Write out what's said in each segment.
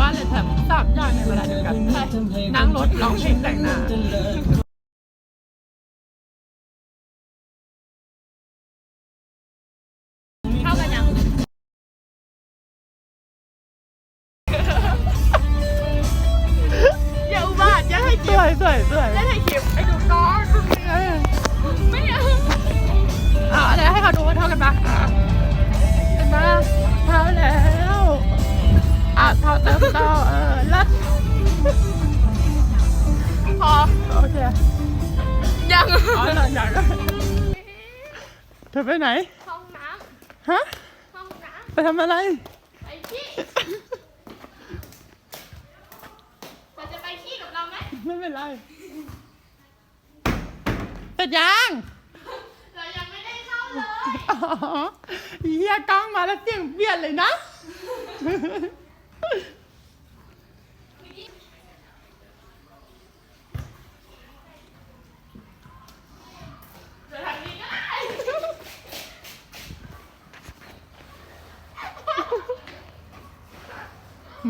บ้านเลยแถมสามอย่างในเวลาเดียวกันนั่งรถร้องเพลงแต่งหน้าเข้ากันยังอย่าอุบาทอย่าให้สวยสวยสวยได้ถ่ายคลิปไอ้ดูก้อนไม่เอา อะอะไรให้เขาดูว่าเท่ากันปะเห็นปะ อ๋อหลังจากนั้นเธอไปไหน ห้องน้ฮะำห้องน้ไปทำอะไรำไปขี้เราจะไปขี้กับเราไหมไม่เป็นไรเสร็จยังเรายังไม่ได้เข้าเลย อ๋อเฮียกล้องมาแล้วเสียงเปลี่ยนเลยนะ เดี๋ยวทางนี้ก็ได้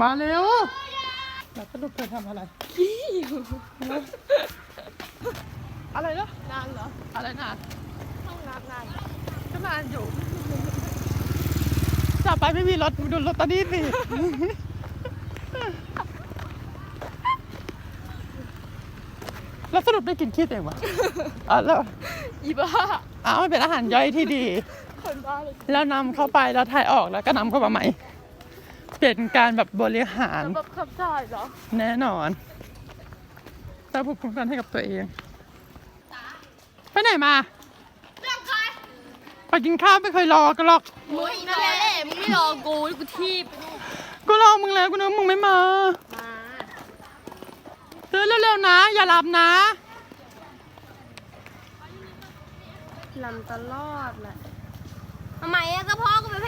มาเร็วแล้วสรุปเธอทำอะไรขี้อะไรเนาะนานเหรอ อะไรนานห้องน้ำนานก็นานอยู่จะไปไม่มีรถดูรถตอนนี้สิแล้วสรุปได้กินขี้ตัวเองวะอะแล้วอีบ้าอ้าวมันเป็นอาหารย่อยที่ดี คนบ้าเลยแล้วนำเข้าไปแล้วถ่ายออกแล้วก็นำเข้ามาใหม่ เป็นการแบบบริหารระบบขับถ่ายเหรอ แน่นอนสร้างภูมิคุ้มกันให้กับตัวเอง ไปไหนมาเรื่องใครไปกินข้าวไม่เคยรอกันหรอก มึงนั่นแหละมึงไม่รอกูกูทีบกูรอมึงแล้วกูนึกว่ามึงไม่มา มาเตือนเร็วๆนะ อย่าหลับนะลำตลอดแหละทำไมอะก็พ่อกูเป็